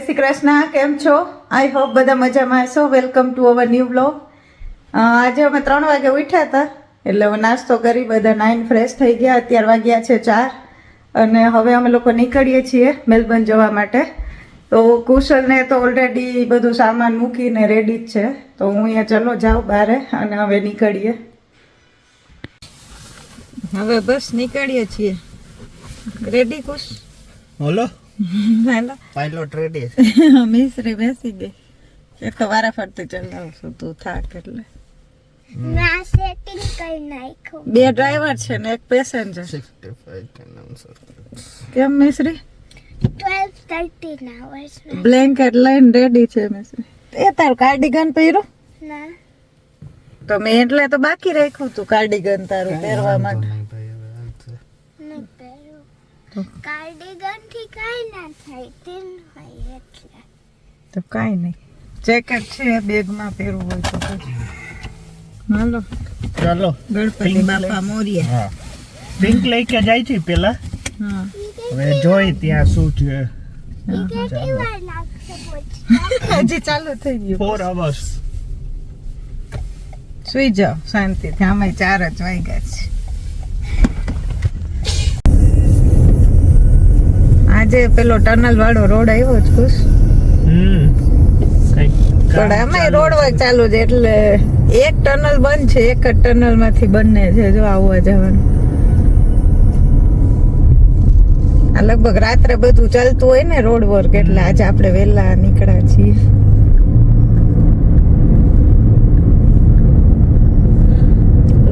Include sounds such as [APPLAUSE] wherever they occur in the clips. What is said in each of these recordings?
શ્રી કૃષ્ણ, કેમ છો? I hope બધા મજામાં છો welcome to our new blog આજે અમે ત્રણ વાગે ઉઠ્યા હતા, એટલે હવે નાસ્તો કરી બધા નાઇન ફ્રેશ થઈ ગયા. અત્યાર વાગ્યા છે ચાર અને હવે અમે લોકો નીકળીએ છીએ મેલબર્ન જવા માટે. તો કુશલને તો ઓલરેડી બધું સામાન મૂકીને રેડી જ છે. તો હું અહીંયા ચલો જાઉં બારે અને હવે નીકળીએ. હવે બસ નીકળીએ છીએ. રેડી કુશ? બોલો. પાયલોટ રેડી મિશ્રી બેસી ગઈ એક તો વારા ફરતી ચલાવશું તું થાક એટલે ના સેટિંગ કરી નાખ્યું બે ડ્રાઈવર છે ને એક પેસેન્જર કેમ મિશ્રી બ્લેન્કેટ લઈને રેડી છે મિશ્રી એ તારું કાર્ડિગન પહેર્યું ના તો મેં એટલે તો બાકી રાખ્યું તું કાર્ડિગન તારું પહેરવા માટે પહેર્યું કાર્ડિગનથી કાઈ ના થાય તેમ હોય એટલે. તો કાંઈ નહીં. જેકેટ છે બેગમાં પહેરવું હોય તો પછી. હાલો. ચાલો. ગણપતિ બાપા મોરિયા. હા. પિંક લઈ કે જાય છે પેલા? હા. હવે જોઈ ત્યાં શું છે. [LAUGHS] હજી ચાલુ થઈ ગયું. ફોર અવર્સ સુઈ જાઓ શાંતિથી. આમાં ચાર જ વાગ્યા છે. આજે પેલો ટનલ વાળો રોડ આવ્યો જ ખુશ. હમ. પણ આમાં રોડ વર્ક ચાલુ છે એટલે એક ટનલ બંધ છે એક જ ટનલમાંથી બંને છે જો આવવા જવાનું. આ લગભગ રાત્રે બધું ચાલતું હોય ને રોડ વર્ક એટલે આજે આપણે વહેલા નીકળ્યા છીએ.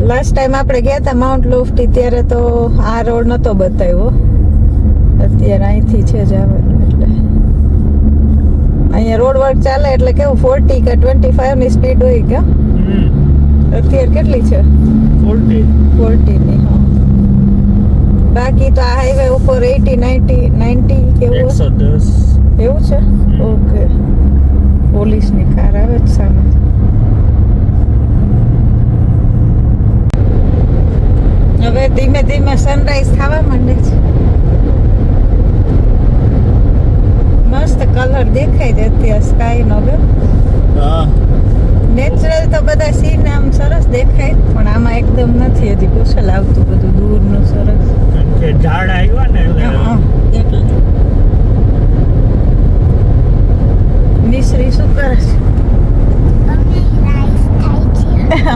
લાસ્ટ ટાઈમ આપણે ગયા હતા માઉન્ટ લોફ્ટી ત્યારે તો આ રોડ નતો બતાવ્યો. અત્યારે અહીંથી છે જવાનું એટલે. અહીંયા રોડ વર્ક ચાલે એટલે કેવું ફોર્ટી કે ટ્વેન્ટી ફાઈવની સ્પીડ હોય કે? અત્યારે કેટલી છે? ફોર્ટી ફોર્ટી ની હા. બાકી તો આ હાઈવે ઉપર એટી નાઇન્ટી નાઇન્ટી કેવું એકસો દસ. એવું છે? ઓકે. પોલીસની કાર આવે જ સામે. હવે ધીમે ધીમે સનરાઈઝ થવા માંડે છે. મસ્ત કલર દેખાય છે અત્યારે સ્કાય નો હા. નેચરલ તો બધા સીન આમ સરસ દેખાય પણ આમાં એકદમ નથી હજી કુશલ આવતું બધું દૂરનું સરસ. કે ઝાડ આવ્યા ને એટલે મિશ્રી શું કરે છે?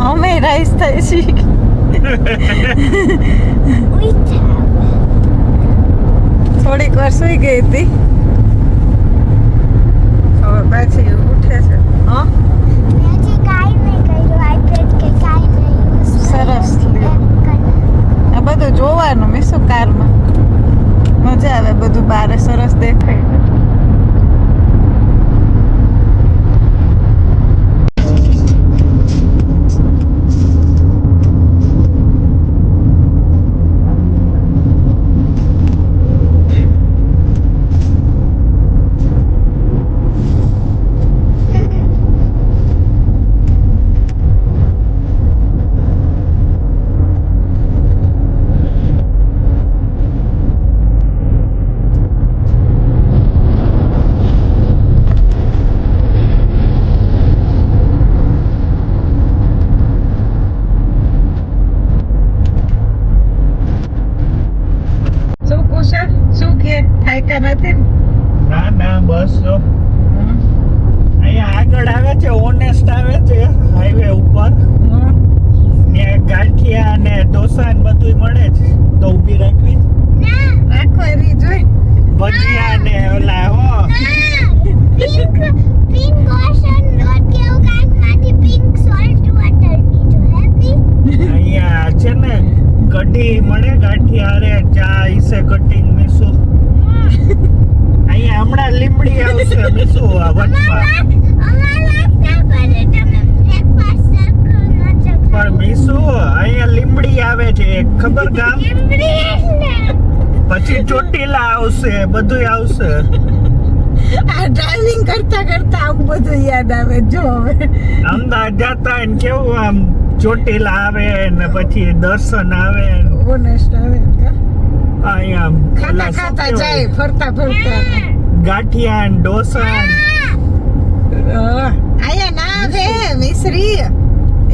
અમે રાઈસ થાય છે. [LAUGHS] થોડીક વાર સુઈ ગઈ હતી. પાછી ઉઠે છે. હા? સરસ આ બધું જોવાનું મિસુ કારમાં મજા આવે બધું બારે સરસ દેખાય શું કુશળ શું કે થાયકા નથી ને? ના ના બસ જો અહીંયા આગળ આવે છે ઓનેસ્ટ આવે છે હાઈવે ઉપર હમ. ત્યાં ગાંઠિયા અને ડોસા ને બધું મળે છે તો ઊભી રાખવી રાખો એની જોઈ ભજીયા ને ઓલા હો પિંક પિંક ઓશન રોડ કેવું કાંઈકમાંથી પિંક સોલ્ટ વોટર પીધું હેપી અહીંયા છે ને કઢી મળે ગાંઠિયા અરે ચા ઈસે કટિંગ મીસું અહીંયા હમણાં લીમડી આવશે મીસું આ વચમાં પણ મીસું અહીંયા લીમડી આવે છે ખબર ગામ પછી ચોટીલા આવશે બધું આવશે આ ડ્રાઇવિંગ કરતા કરતા આવું બધું યાદ આવે જો હવે જતા ને કેવું આમ ચોટીલા આવે ને પછી દર્શન આવે ઓનેસ્ટ આવે? અહીંયા ખાતા ખાતા જાય ફરતા ફરતા. ગાંઠિયા ને ડોસા આયા ના આવે મિશ્રી.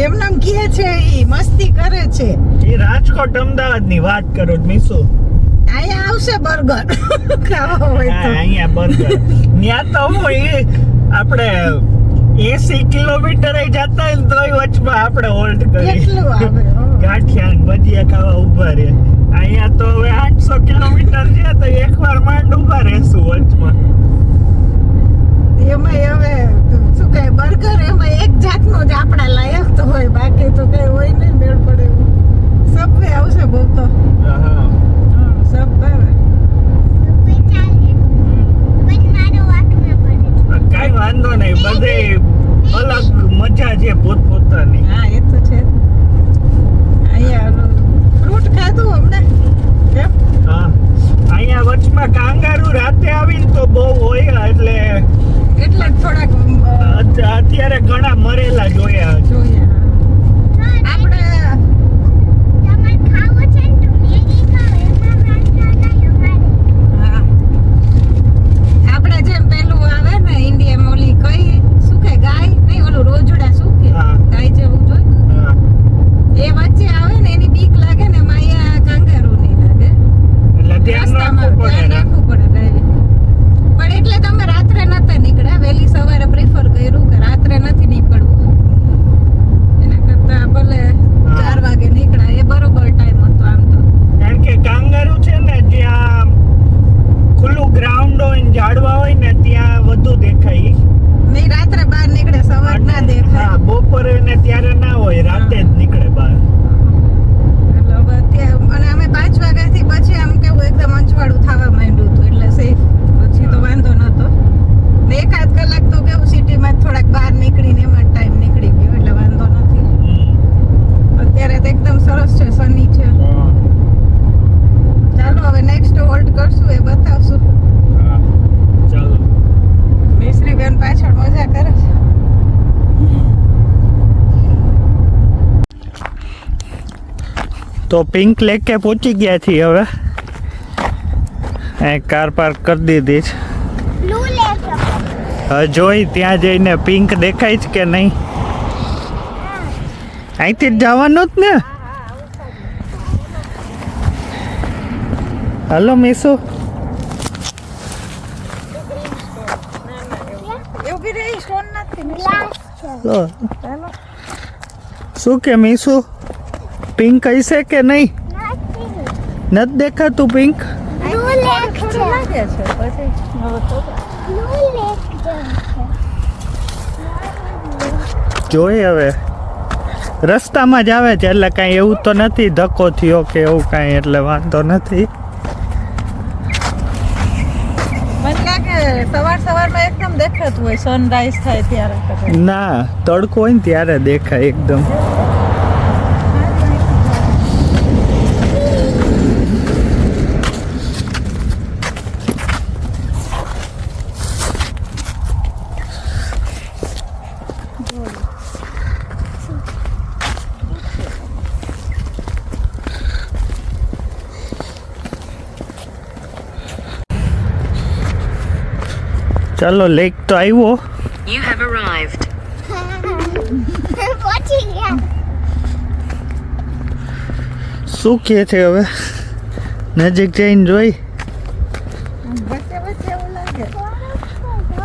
એમનામ કહે છે ઈ મસ્તી કરે છે. એ રાજકોટ અમદાવાદની વાત કરો મિસુ આયા આવશે બર્ગર. [LAUGHS] ખાવા હોય તો. અહીંયા બર્ગર. ત્યાં તો હું એ આપણે એસી કિલોમીટર જતા ને તોય વચમાં આપણે હોલ્ડ કરી કેટલું આવે હો. ગાંઠિયા ભજીયા ખાવા ઊભા રહે. અહીંયા તો હવે આઠસો કિલોમીટર છે તો એકવાર માંડ ઊભા રહેશું વચમાં. એમાંય હવે શું કહે બર્ગર એમાં એક જાતનો જ આપણા લાયક તો હોય બાકી તો કઈ હોય નહીં મેળ પડે એવું. સબવે આવશે બહુ તો. હા હા, સબ ભાવે ચાલે પણ મારો વાંકમાં પડે. કઈ વાંધો નહીં બધે અલગ મજા છે પોતપોતાની. હા એ તો છે. અહીંયા ફ્રૂટ ખાધું હમણાં હા. અહીંયા વચમાં કાંગારું રાતે આવીને તો બહુ હોય એટલે એટલે થોડાક અત્યારે ઘણા મરેલા જોયા જોયા. આપણે તમારે ખાવું છે ને તો મેગી ખાઓ એમાં વાંધો નહીં અમારે હા આપણે જેમ પેલું આવે ને ઇન્ડિયામાં ઓલી કઈ શું કે ગાય નહીં ઓલું રોજડા શું કે હા. ગાય જેવું જોઈ હા. એ વચ્ચે આવે ને એની બીક લાગે ને એમાં અહીંયા કાંગારૂ નહીં લાગે એટલે ધ્યાન રસ્તામાં રાખવું ધ્યાન પડે ને. રાખવું પડે ડ્રાઇવિંગ પણ એટલે તમે રાત્રે નતા નીકળ્યા વહેલી સવારે પ્રિફર કર્યું કે રાત્રે નથી નીકળવું એના કરતા ભલે હા. ચાર વાગે નીકળ્યા એ બરોબર ટાઈમ હતો આમ તો કારણ કે કાંગારુ છે ને જ્યાં ખુલ્લું ગ્રાઉન્ડ હોય ને ઝાડવા હોય ને ત્યાં વધુ દેખાય નહીં રાત્રે બહાર નીકળે સવાર ના દેખાય હા બપોરે ને ત્યારે ના હોય રાતે જ નીકળે બહાર એટલે હવે અત્યારે અને અમે પાંચ વાગ્યાથી પછી આમ કેવું એકદમ અંજવાળું થવા માંડ્યું હતું એટલે સેફ પછી તો વાંધો નતો ને એકાદ કલાક તો કેવું સિટીમાં થોડાક બહાર નીકળીને એમાં ટાઈમ નીકળી ગયો એટલે વાંધો નથી હમ. અત્યારે તો એકદમ સરસ છે સની છે હા. ચાલો હવે નેક્સ્ટ હોલ્ડ કરશું એ બતાવશું હા. ચાલો મિશ્રી બેન પાછળ મજા કરે છે તો પિંક લેકે પહોંચી ગયા છીએ હવે? અહીં કાર પાર્ક કરી દીધી છે. બ્લુ જોઈ ત્યાં જઈને પિંક દેખાય છે કે નહીં? અહીંથી જ જવાનું જ ને? હલો મીસુ. શું કે મીસુ? પિંક હશે કે નહીં? નથી. દેખાતું પિંક? લાગે હવે જોઈ રસ્તામાં જ આવે છે એટલે કાંઈ એવું તો નથી ધક્કો થયો કે એવું કાંઈ એટલે વાંધો નથી. સવાર સવારમાં એકદમ દેખાતું હોય સનરાઈઝ થાય ત્યારે. ના તડકો હોય ને ત્યારે દેખાય એકદમ. ચાલો લેક તો આવ્યો. You have arrived. શું કહે છે હવે? નજીક જઈને જોઈ.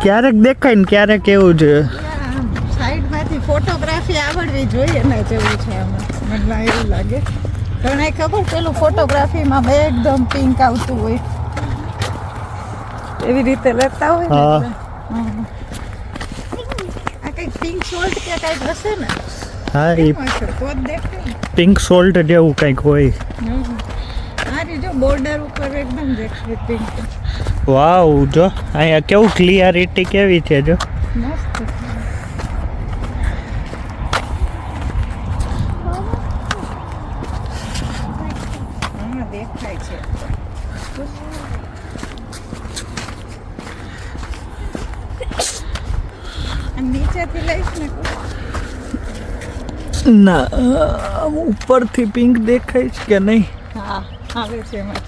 ક્યારેક દેખાય ને ક્યારેક એવું છે આમ સાઈડમાંથી ફોટોગ્રાફી આવડવી જોઈએ ને જેવું છે આમાં. મને એવું લાગે. ઘણા ખબર પેલું ફોટોગ્રાફીમાં બે એકદમ પિંક આવતું હોય. એવી રીતે લેતા હોય હા. આ કંઈક પિંક સોલ્ટ કે કઈ હશે ને? હા એ પિંક સોલ્ટ જેવું કંઈક હોય. હમ. આ જો બોર્ડર ઉપર એકદમ દેખાય પિંક વાવ જો. અહીંયા કેવું ક્લિયરિટી કેવી છે જો. મસ્ત. ના. ઉપરથી પિંક દેખાય છે કે નહીં? હા આવે છે એમાં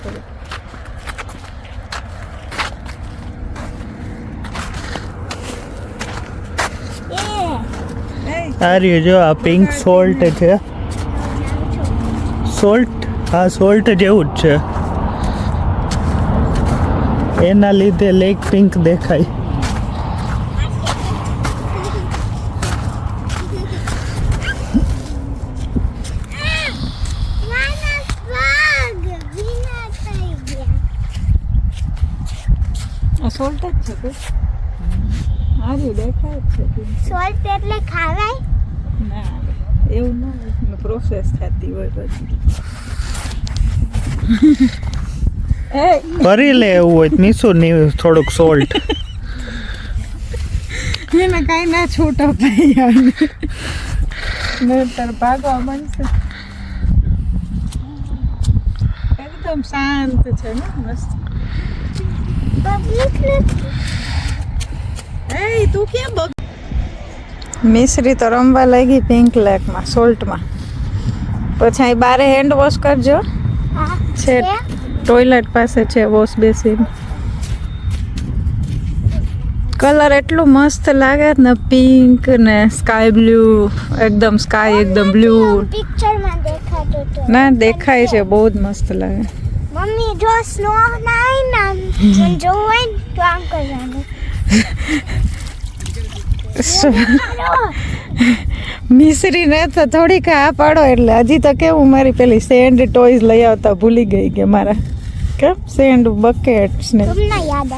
જો આ પિંક સોલ્ટ છે. સોલ્ટ હા સોલ્ટ જેવું જ છે. એના લીધે લેક પિંક દેખાય. દેખાય જ છે. સોલ્ટ એટલે ખાવાય? ના એવું ના પ્રોસેસ થતી હોય પછી [LAUGHS] કરી ભરી લે એવું હોય મીસો ની થોડુંક સોલ્ટ. એને કાંઈ ના છૂટો ભાઈ નહીતર ભાગવા બનશે એકદમ શાંત છે ને મસ્ત. પબ્લિક એ તું કેમ બગ મિશ્રી તો રમવા લાગી પિંક લેકમાં સોલ્ટમાં પછી અહીં બારે હેન્ડ વોશ કરજો. છે ટોયલેટ પાસે છે વોશ બેસીન કલર એટલું મસ્ત લાગે ને પિંક ને સ્કાય બ્લુ એકદમ સ્કાય એકદમ બ્લુ પિક્ચરમાં દેખાતો તો. ના દેખાય છે બહુ જ મસ્ત લાગે. મમ્મી જો સ્નો ના આય ના જો હોય તો આમ કરવાનું. મિશ્રી ને તો થોડીક આ પાડો એટલે હજી તો કેવું મારી પેલી સેન્ડ ટોયઝ લઈ આવતા ભૂલી ગઈ કે મારા. કેમ? સેન્ડ બકેટ્સ ને. યાદ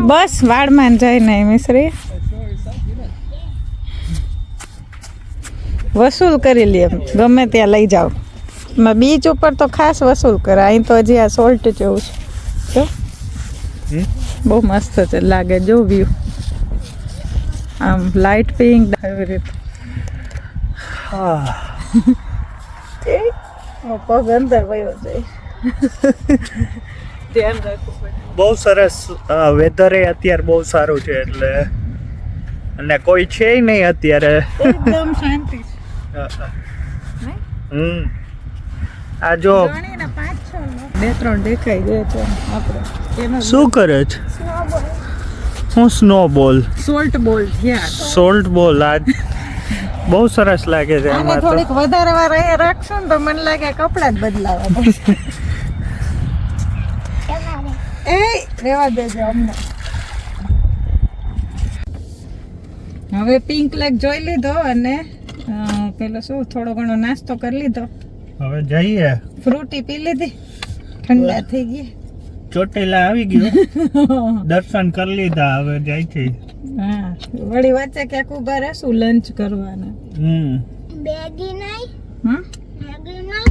બસ વાળમાં જાય નહીં મિશ્રી. વસૂલ કરી લે ગમે ત્યાં લઈ જાઓ. બીચ ઉપર તો ખાસ વસૂલ કરે. અહીં તો હજી આ સોલ્ટ જેવું છે. જો. બહુ મસ્ત છે લાગે જો વ્યૂ આમ લાઇટ પિંક એવી રીતે. હા. પગ અંદર વયો જાય. ધ્યાન રાખવું પડે. બહુ સરસ વેધર અત્યારે બહુ સારું છે એટલે. અને કોઈ છે નહીં અત્યારે. એકદમ શાંતિ હમ. આ જો ગણીને પાંચ છ બે ત્રણ દેખાઈ ગયા છે આપણે. શું કરે છે? હું સ્નો બોલ સોલ્ટ બોલ થયા. સોલ્ટ બોલ આ બહુ સરસ લાગે છે આને એમાં થોડીક વધારે વાર અહીંયા રાખશો ને તો મને લાગે કપડાં જ બદલાવા પડશે [LAUGHS] એ રેવા દેજો અમને. હવે પિંક લેક જોઈ લીધો અને પેલો શું થોડો ઘણો નાસ્તો કરી લીધો. હવે જઈએ. ફ્રૂટી પી લીધી. ઠંડા થઈ ગઈ ચોટેલા આવી ગયો. [LAUGHS] દર્શન કરી લીધા હવે જાય છે હા વળી વચ્ચે ક્યાંક ઊભા રહેશું લંચ કરવાના. હમ. બેગી નહીં. હમ? બેગી નહીં.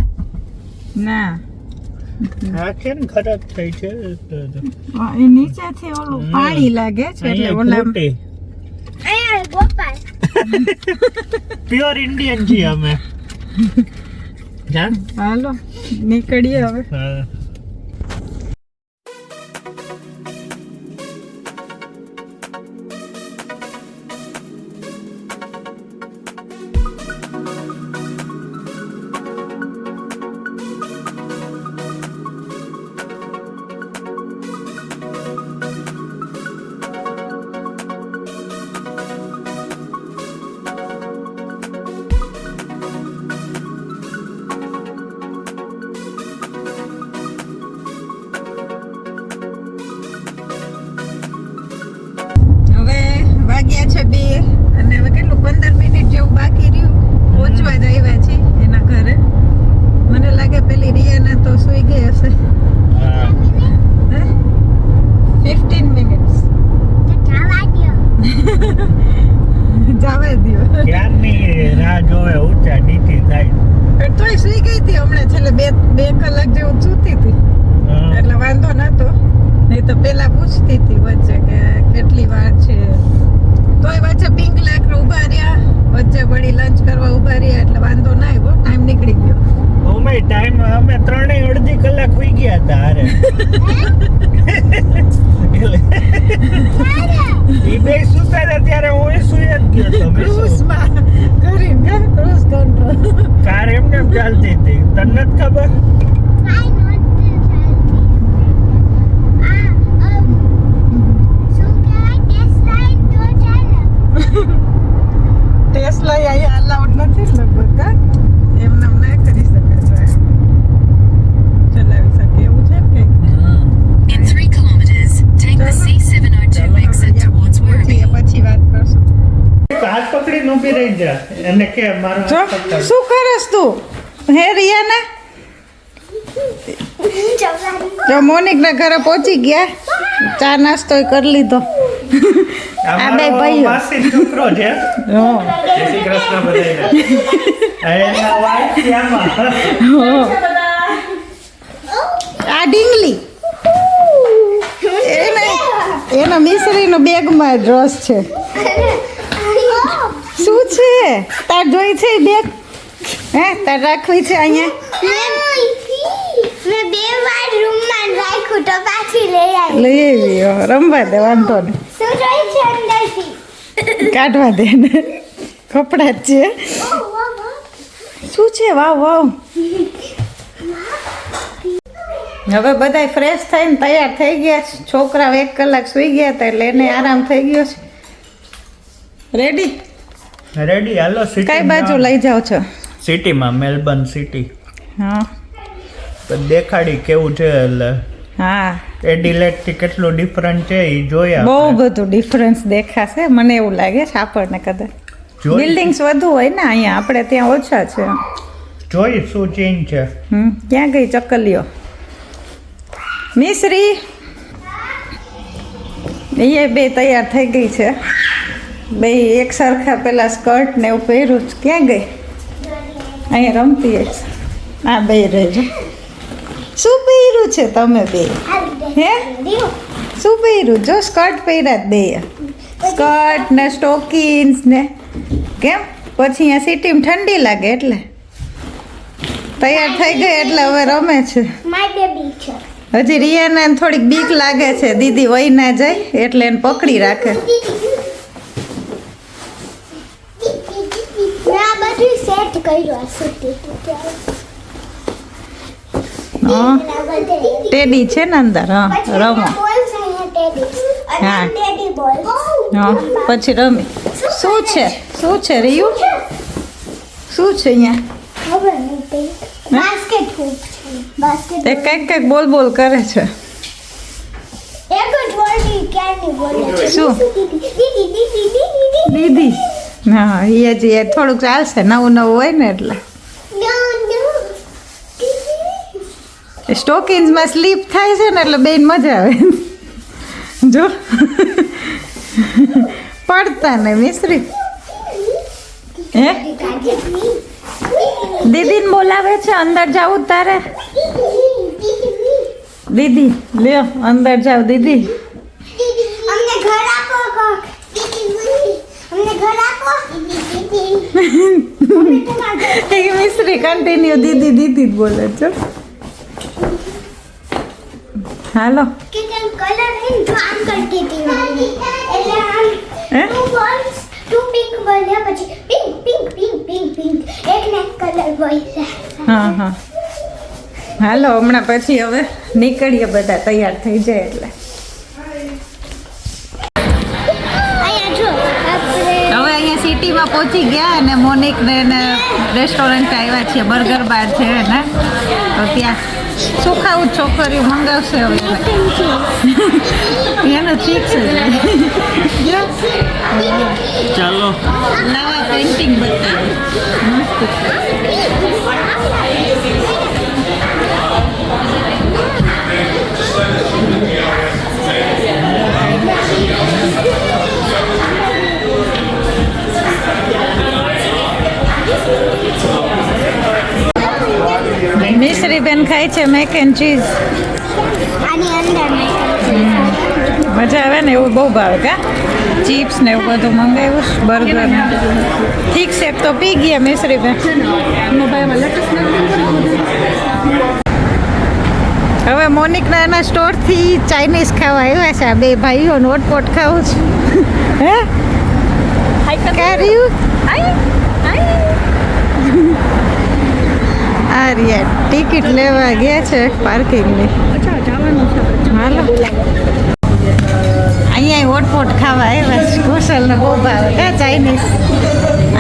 ના. આ ને ખરાબ થઈ છે? એ નીચેથી ઓલું પાણી લાગે છે એટલે ઓલા ગોપાલ. [LAUGHS] પ્યોર ઇન્ડિયન છીએ અમે. જાણ? હાલો નીકળીએ હવે. હા. બે કલાક જેવું સૂતી હતી. એટલે વાંધો નતો. નહીં તો પેલા પૂછતી હતી વચ્ચે કે કેટલી વાર છે. તોય વચ્ચે પિંક લેક ઊભા રહ્યા. વચ્ચે વળી લંચ કરવા ઊભા રહ્યા એટલે વાંધો ના આવ્યો. ટાઈમ નીકળી ગયો. અમે ટાઈમ અમે ત્રણેય અડધી કલાક હોઈ ગયા હતા હારે. એ બે ત્યારે હું એ સુઈ જ ગયો કરી ને એમને ચાલતી હતી. તને જ ખબર? ટેસ્લા અહીંયા અલાઉડ નથી લગભગ એમને નેક્સ્ટ ચલાવી શકે એવું છે કે In 3 kilometers, take the C702 exit towards Werribee. પછી વાત કરશું હાથ પકડી ન ઊભી રહી જા એને કે મારો જો હાથ પકડ. શું કરસ તું હે રિયાના જો મોનિકના ઘરે પહોંચી ગયા ચા નાસ્તો કરી લીધો આ આ બે મારો ભાઈઓ માસી છોકરો છે હો. જય શ્રી કૃષ્ણ બધાને. આ એના wife છે આમાં. હો. આ ડીંગલી એના મિશ્રીનો બેગમાં જ રસ છે. શું છે? તાર જોઈ છે બેગ? હે તાર રાખવી છે અહીંયા? લઈ આવી. રમવા દે વાંધો ને કાઢવા દે ને કપડાં છે. શું છે? વાવ વાવ. હવે બધાય ફ્રેશ થઈને તૈયાર થઈ ગયા છે. છોકરાઓ એક કલાક સુઈ ગયા હતા એટલે એને આરામ થઈ ગયો છે. રેડી રેડી હાલો કઈ બાજુ લઈ જાઓ છો? સિટીમાં મેલબર્ન સિટી હા. તો દેખાડી કેવું છે એટલે? હા. એડિલેટથી કેટલું ડિફરન્ટ છે એ જોયા બહુ બધું ડિફરન્સ દેખાશે. મને એવું લાગે છે આપણને કદાચ. બિલ્ડિંગ્સ વધુ હોય ને અહીંયા આપણે ત્યાં ઓછા છે. જોઈ શું ચેન્જ છે? હમ ક્યાં ગઈ ચકલીઓ? મિશ્રી એ બે તૈયાર થઈ ગઈ છે. બે એક સરખા પેલા સ્કર્ટ ને એવું પહેર્યું છે. ક્યાં ગઈ? અહીંયા રમતી હશે આ બે રહેજો શું પહેર્યું છે તમે બે? હે? શું પહેર્યું? જો સ્કર્ટ પહેર્યા જ બે. સ્કર્ટ ને સ્ટોકિન્સ ને. કેમ? પછી અહીંયા સિટીમાં ઠંડી લાગે એટલે. તૈયાર થઈ ગઈ એટલે હવે રમે છે. માય બેબી છે. હજી રિયાને થોડીક બીક લાગે છે. દીદી વહી ના જાય એટલે એને પકડી રાખે. ટેડી છે ને અંદર? હા રમો. હા. હા પછી રમી. શું છે? શું છે રિયુ? શું છે? અહીંયા? બાસ્કેટ બાસ્કેટ કંઈક કંઈક બોલ બોલ કરે છે. શું? દીદી ના હા એ જ એ થોડુંક ચાલશે. નવું નવું હોય ને એટલે. સ્ટોકિન્સમાં સ્લીપ થાય છે ને એટલે બેન મજા આવે. જો. પડતા ને મિશ્રી હે? દીદીને બોલાવે છે અંદર જાવું તારે. દીદી લ્યો અંદર જાવ દીદી. અમને ઘર આપો અમને ઘર આપો. એ મિશ્રી કન્ટિન્યુ દીદી દીદી બોલે છે. હાલો. કલર આમ કરતી હતી એટલે આમ હે? ટુ પિંક બોલ્યા પછી pink pink pink pink pink એક ને કલર બોલ્યા. હા હા. હાલો હમણાં પછી હવે નીકળીએ બધા તૈયાર થઈ જાય એટલે. હવે અહીંયા સિટીમાં પહોંચી ગયા અને મોનિક ને રેસ્ટોરન્ટ આવ્યા છીએ બર્ગર બાર છે ને તો ત્યાં શું ખાવું? છોકરીઓ મંગાવશે હવે [LAUGHS] એનું. ઠીક છે જો. ચાલો નવા પેઇન્ટિંગ બતાવી મસ્ત મિશ્રી બેન ખાય છે મેક એન્ડ ચીઝ આની અંદર મેં મજા આવે ને એવું બહુ ભાવે કા ચિપ્સ ને એવું બધું મંગાવ્યું બર્ગર ઠીક છે તો પી ગયા મિશ્રી હવે મોનિકના એના સ્ટોરથી ચાઇનીઝ ખાવા આવ્યા છે, આ બે ભાઈઓ નોટપોટ ખાવું છે. હે? આ રહ્યા, ટિકિટ લેવા ગયા છે પાર્કિંગની. હાલો. હોટપોટ ખાવા આવ્યા છે કુશલને બહુ ભાવે કા ચાઇનીઝ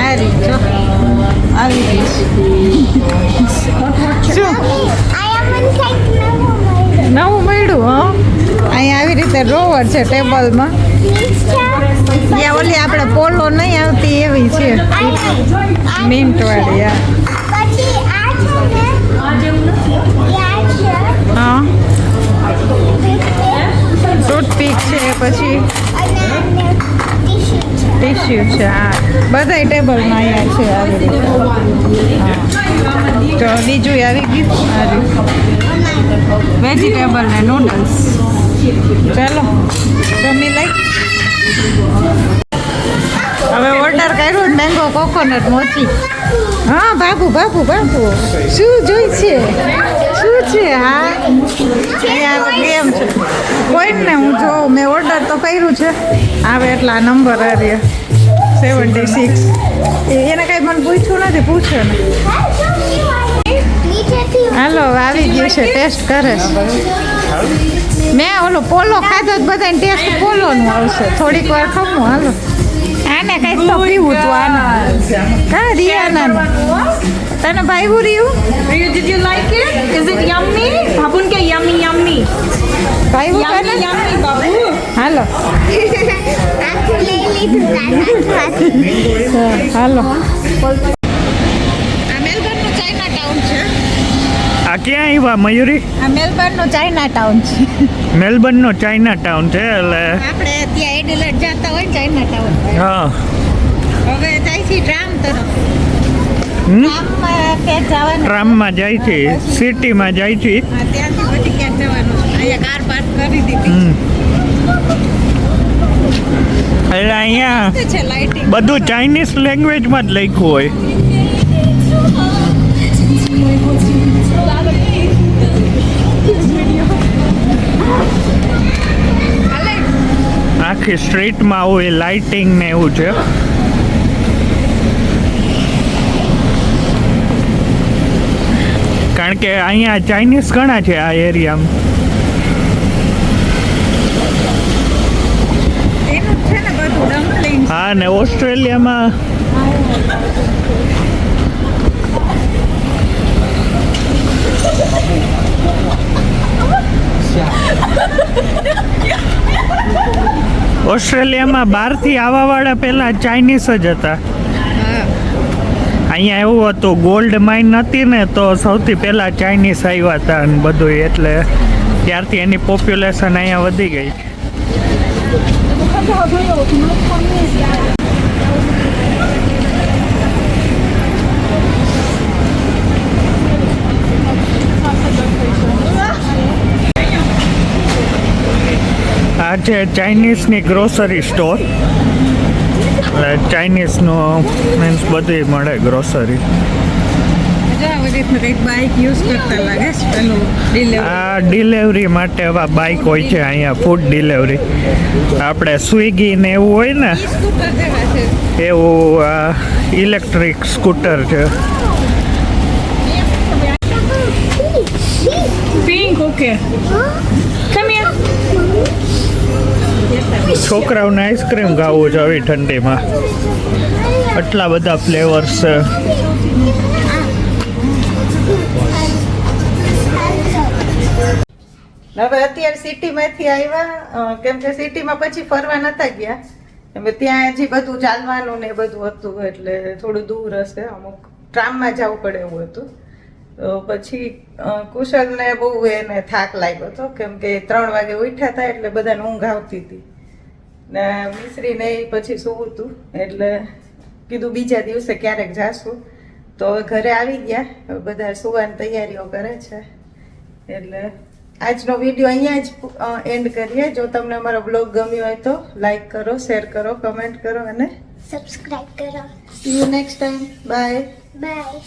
આ રીત જો. આવી રીત શું? નવું મળ્યું હો. અહીંયા આવી રીતે ડ્રોવર છે ટેબલમાં. ત્યાં ઓલી આપણે પોલો નહીં આવતી એવી છે. મિન્ટ વાળી યા પછી આ છે ને આ છે હા. ટૂથપીક છે પછી ટીશ્યુ છે હા બધાય ટેબલમાં અહીંયા છે આવી રીતે તો બીજું આવી ગયું? વેજીટેબલ ને નૂડલ્સ ચાલો, જમી લઈ. હવે ઓર્ડર કર્યો મેંગો કોકોનટ મોચી હા બાબુ બાબુ બાબુ શું જોઈ છે? શું છે. હા અહીંયા ગેમ છે કોઈને હું જોઉં મેં ઓર્ડર તો કર્યું છે આવે એટલા નંબર આવ્યા સેવન્ટી સિક્સ એને કાંઈ મને પૂછ્યું નથી પૂછ્યો ને હાલો આવી ગયું છે ટેસ્ટ કરે છે મેં ઓલો પોલો ખાધો જ બધાને ટેસ્ટ પોલોનું આવશે થોડીક વાર ખમું હાલો આને કંઈક તો પીવું તું આના કા રિયાના તને ભાઈવું રહ્યું you? did you like it? Is it yummy? Babun ke yummy yummy. ભાઈવું Yummy તને yummy babu. નાના હાલો આ મેલબર્નનું ચાઇના ટાઉન છે આ ક્યાં આવ્યા મયુરી આ નો ચાઇના ટાઉન છે મેલબર્નનો ચાઇના ટાઉન છે એટલે આપણે ત્યાં એડિલેટ જતા હોય ચાઇના ટાઉન હા હવે જાય છે ટ્રામ તરફ? ટ્રામમાં જાય છે સિટીમાં જાય છે. એટલે અહીંયા બધું ચાઇનીઝ લેંગ્વેજમાં જ લખ્યું હોય. આખી સ્ટ્રીટમાં આવું એ લાઇટિંગ ને એવું છે. કારણ કે અહીંયા ચાઇનીઝ ઘણા છે આ એરિયામાં. હા ને ઓસ્ટ્રેલિયામાં ઓસ્ટ્રેલિયામાં બહારથી આવવાવાળા પહેલાં ચાઇનીઝ જ હતા. અહીંયા એવું હતું ગોલ્ડ માઇન હતી ને, તો સૌથી પહેલાં ચાઇનીઝ આવ્યા હતા અને બધું, એટલે ત્યારથી એની પોપ્યુલેશન અહીંયા વધી ગઈ આ છે ચાઇનીઝની ગ્રોસરી સ્ટોર એટલે ચાઇનીઝનું મીન્સ બધી મળે ગ્રોસરી આવી આ ડિલિવરી માટે એવા બાઇક હોય છે અહીંયા ફૂડ ડિલિવરી આપણે સ્વિગી ને એવું હોય ને સ્કૂટર જેવા છે. એવું આ ઇલેક્ટ્રિક સ્કૂટર છે. Pink okay. છોકરાઓને આઈસ્ક્રીમ ખાવું છે આવી ઠંડીમાં. આટલા બધા ફ્લેવર્સ છે. હવે અત્યારે સિટીમાંથી આવ્યા કેમ કે સિટીમાં પછી ફરવા નતા ગયા. એમ ત્યાં હજી બધું ચાલવાનું ને બધું હતું, એટલે થોડું દૂર હશે. અમુક ટ્રામમાં જવું પડે એવું હતું. તો પછી કુશલને બહુ એને થાક લાગ્યો હતો. કેમ કે ત્રણ વાગે ઉઠ્યા હતા, એટલે બધાને ઊંઘ આવતી હતી. ને મિશ્રીને પછી સૂવું હતું એટલે કીધું બીજા દિવસે ક્યારેક જાશું. તો ઘરે આવી ગયા. હવે બધા સુવાની તૈયારીઓ કરે છે. એટલે આજનો વીડિયો અહીંયા જ એન્ડ કરીએ. જો તમને અમારો બ્લોગ ગમ્યો હોય તો લાઈક કરો શેર કરો કમેન્ટ કરો અને સબસ્ક્રાઈબ કરો. See you next time bye bye